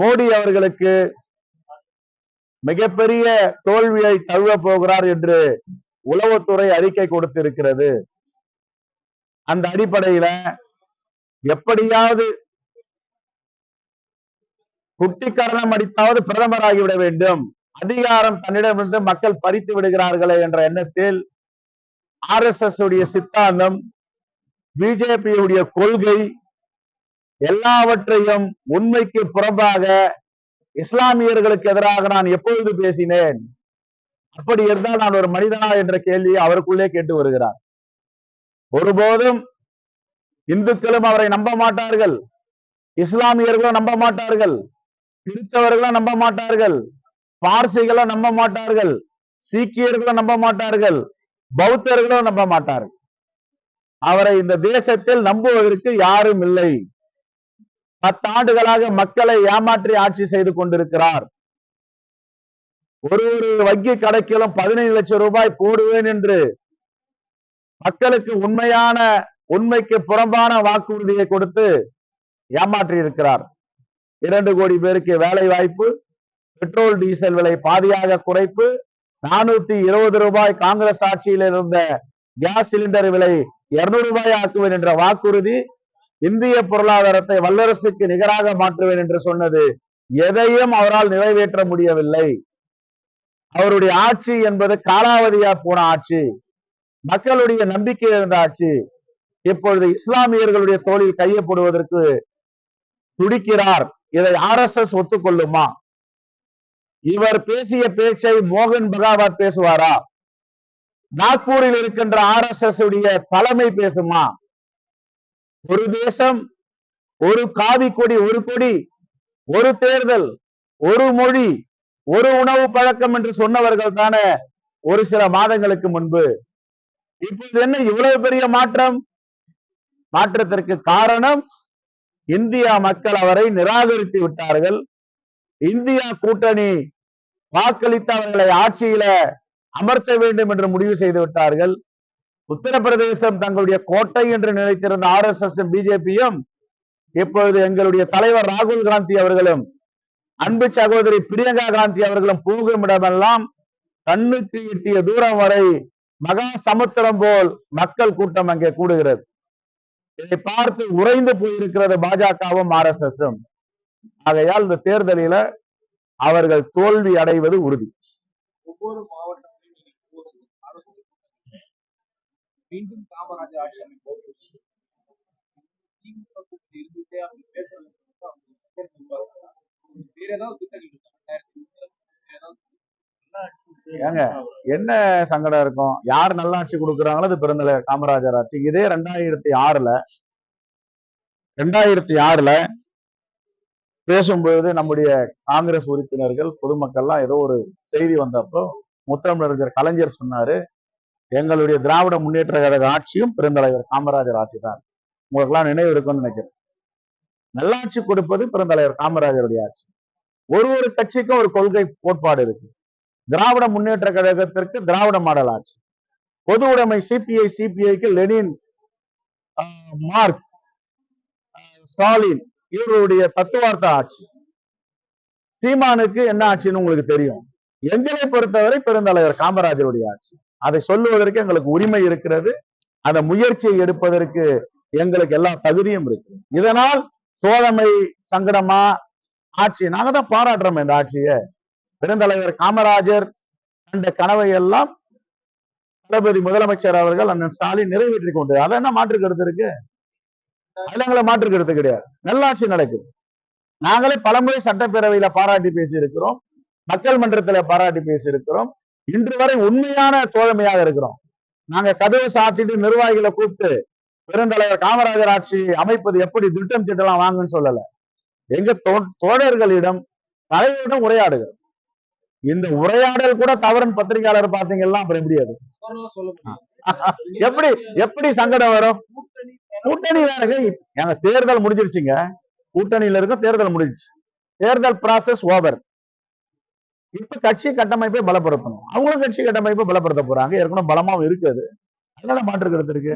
மோடி அவர்களுக்கு மிகப்பெரிய தோல்வியை தழுவ போகிறார் என்று உளவுத்துறை அறிக்கை கொடுத்திருக்கிறது. அந்த அடிப்படையில எப்படியாவது குட்டிக்கரணம் அடித்தாவது பிரதமர் ஆகிவிட வேண்டும். அதிகாரம் தன்னிடமிருந்து மக்கள் பறித்து விடுகிறார்களே என்ற எண்ணத்தில் ஆர் எஸ் எஸ் உடைய சித்தாந்தம் பிஜேபியுடைய கொள்கை எல்லாவற்றையும் உண்மைக்கு புறம்பாக இஸ்லாமியர்களுக்கு எதிராக நான் எப்பொழுது பேசினேன்? அப்படி இருந்தால் நான் ஒரு மனிதனா என்ற கேள்வியை அவருக்குள்ளே கேட்டு வருகிறார். ஒருபோதும் இந்துக்களும் அவரை நம்ப மாட்டார்கள். இஸ்லாமியர்களும் நம்ப மாட்டார்கள். கிறிஸ்தவர்களும் நம்ப மாட்டார்கள். பார்சிகளும் நம்ப மாட்டார்கள். சீக்கியர்களும் நம்ப மாட்டார்கள். பௌத்தர்களும் நம்ப மாட்டார்கள். அவரை இந்த தேசத்தில் நம்புவதற்கு யாரும் இல்லை. பத்தாண்டுகளாக மக்களை ஏமாற்றி ஆட்சி செய்து கொண்டிருக்கிறார். ஒரு ஒரு வங்கி கணக்கிலும் பதினைந்து லட்சம் ரூபாய் போடுவேன் என்று மக்களுக்கு உண்மையான உண்மைக்கு புறம்பான வாக்குறுதியை கொடுத்து ஏமாற்றி இருக்கிறார். இரண்டு கோடி பேருக்கு வேலை வாய்ப்பு பெட்ரோல் டீசல் விலை பாதியாக குறைப்பு நானூத்தி இருபது ரூபாய் காங்கிரஸ் ஆட்சியில் இருந்த கேஸ் சிலிண்டர் விலை இருநூறு ரூபாய் ஆக்குவேன் என்ற வாக்குறுதி இந்திய பொருளாதாரத்தை வல்லரசுக்கு நிகராக மாற்றுவேன் என்று சொன்னது எதையும் அவரால் நிறைவேற்ற முடியவில்லை. அவருடைய ஆட்சி என்பது காலாவதியா போன ஆட்சி. மக்களுடைய நம்பிக்கை இருந்த ஆட்சி. இப்பொழுது இஸ்லாமியர்களுடைய தோளில் கையப்படுவதற்கு துடிக்கிறார். இதை ஆர் எஸ் எஸ் ஒத்துக்கொள்ளுமா? இவர் பேசிய பேச்சை மோகன் பகாவத் பேசுவாரா? நாக்பூரில் இருக்கின்ற ஆர் எஸ் எஸ் உடைய தலைமை பேசுமா? ஒரு தேசம் ஒரு காவி கொடி ஒரு கொடி ஒரு தேர்தல் ஒரு மொழி ஒரு உணவு பழக்கம் என்று சொன்னவர்கள் தானே ஒரு சில மாதங்களுக்கு முன்பு. இப்போது என்ன இவ்வளவு பெரிய மாற்றம்? மாற்றத்திற்கு காரணம் இந்தியா மக்கள் அவரை நிராகரித்து விட்டார்கள். இந்தியா கூட்டணி வாக்களித்து அவர்களை ஆட்சியில அமர்த்த வேண்டும் என்று முடிவு செய்து விட்டார்கள். உத்தரப்பிரதேசம் தங்களுடைய கோட்டை என்று நினைத்திருந்த ஆர் எஸ் எஸ் பிஜேபியும் இப்பொழுது எங்களுடைய தலைவர் ராகுல் காந்தி அவர்களும் அன்பு சகோதரி பிரியங்கா காந்தி அவர்களும் போகும் இடமெல்லாம் கண்ணுக்கு எட்டிய தூரம் வரை மகா சமுத்திரம் போல் மக்கள் கூட்டம் அங்கே கூடுகிறது. இதை பார்த்து உறைந்து போயிருக்கிறது பாஜகவும் ஆர் எஸ் எஸ் ஆகையால் இந்த தேர்தலில அவர்கள் தோல்வி அடைவது உறுதி. மீண்டும் காமராஜர் ஆட்சி அமைப்போம். திமுக கூட்டணி இருந்துட்டே அப்படி பேசுறதுக்கு அவங்க support பண்ணுவாங்க. வேற ஏதாவது திட்டங்கள் இருக்கா ரெண்டாயிரத்தி ஏங்க என்ன சங்கடம் இருக்கும்? யார் நல்லாட்சி கொடுக்குறாங்களோ அது பெருந்தலைவர் காமராஜர் ஆட்சி. இதே ரெண்டாயிரத்தி ஆறுல ரெண்டாயிரத்தி ஆறுல பேசும்பொழுது நம்முடைய காங்கிரஸ் உறுப்பினர்கள் பொதுமக்கள்லாம் ஏதோ ஒரு செய்தி வந்தப்போ முத்தமிழறிஞர் கலைஞர் சொன்னாரு எங்களுடைய திராவிட முன்னேற்ற கழக ஆட்சியும் பெருந்தலைவர் காமராஜர் ஆட்சி தான் உங்களுக்கெல்லாம் நினைவு இருக்கும்னு நினைக்கிறேன். நல்லாட்சி கொடுப்பது பெருந்தலைவர் காமராஜருடைய ஆட்சி. ஒரு ஒரு கட்சிக்கும் ஒரு கொள்கை கோட்பாடு இருக்கு. திராவிட முன்னேற்ற கழகத்திற்கு திராவிட மாடல் ஆட்சி. பொது உடைமை சிபிஐ சிபிஐக்கு லெனின் மார்க்ஸ் ஸ்டாலின் இவருடைய தத்துவார்த்த ஆட்சி. சீமானுக்கு என்ன ஆட்சின்னு உங்களுக்கு தெரியும். எங்களை பொறுத்தவரை பெருந்தலைவர் காமராஜருடைய ஆட்சி. அதை சொல்லுவதற்கு எங்களுக்கு உரிமை இருக்கிறது. அந்த முயற்சியை எடுப்பதற்கு எங்களுக்கு எல்லா தகுதியும் இருக்கு இதனால் தோழமை சங்கடமா ஆட்சி நாங்க தான் பாராட்டுறோம் இந்த ஆட்சியை. பெருந்தலைவர் காமராஜர் கண்ட கனவை எல்லாம் தளபதி முதலமைச்சர் அவர்கள் அண்ணன் ஸ்டாலின் நிறைவேற்றி கொண்டு அதை என்ன மாற்று கருத்து இருக்கு? அதுல எங்களை மாற்று கருத்து கிடையாது. நல்லாட்சி நடக்குது. நாங்களே பலமுறை சட்டப்பேரவையில பாராட்டி பேசியிருக்கிறோம். மக்கள் மன்றத்துல பாராட்டி பேசியிருக்கிறோம். இன்று வரை உண்மையான தோழமையாக இருக்கிறோம். நாங்க கதவை சாத்திட்டு நிர்வாகிகளை கூப்பிட்டு பெருந்தலைவர் காமராஜர் ஆட்சி அமைப்பது எப்படி திட்டம் திட்டலாம் வாங்கன்னு சொல்லல. எங்க தோழர்களிடம் தலைவரிடம் உரையாடுகிறோம். இந்த உரையாடல் கூட தவறுன்னு பத்திரிகையாளர் பாத்தீங்கன்னா அப்புறம் எப்படி அது? எப்படி எப்படி சங்கடம் வரும்? கூட்டணி வேறங்க எங்க தேர்தல் முடிஞ்சிருச்சுங்க. கூட்டணியில இருக்க தேர்தல் முடிஞ்சிச்சு. தேர்தல் ப்ராசஸ் ஓவர் இப்ப கட்சி கட்டமைப்பை பலப்படுத்தணும். அவங்களும் கட்சி கட்டமைப்பை பலப்படுத்த போறாங்க. ஏற்கனவே பலமாவும் இருக்குது. அதனால மாற்று கருத்து இருக்கு.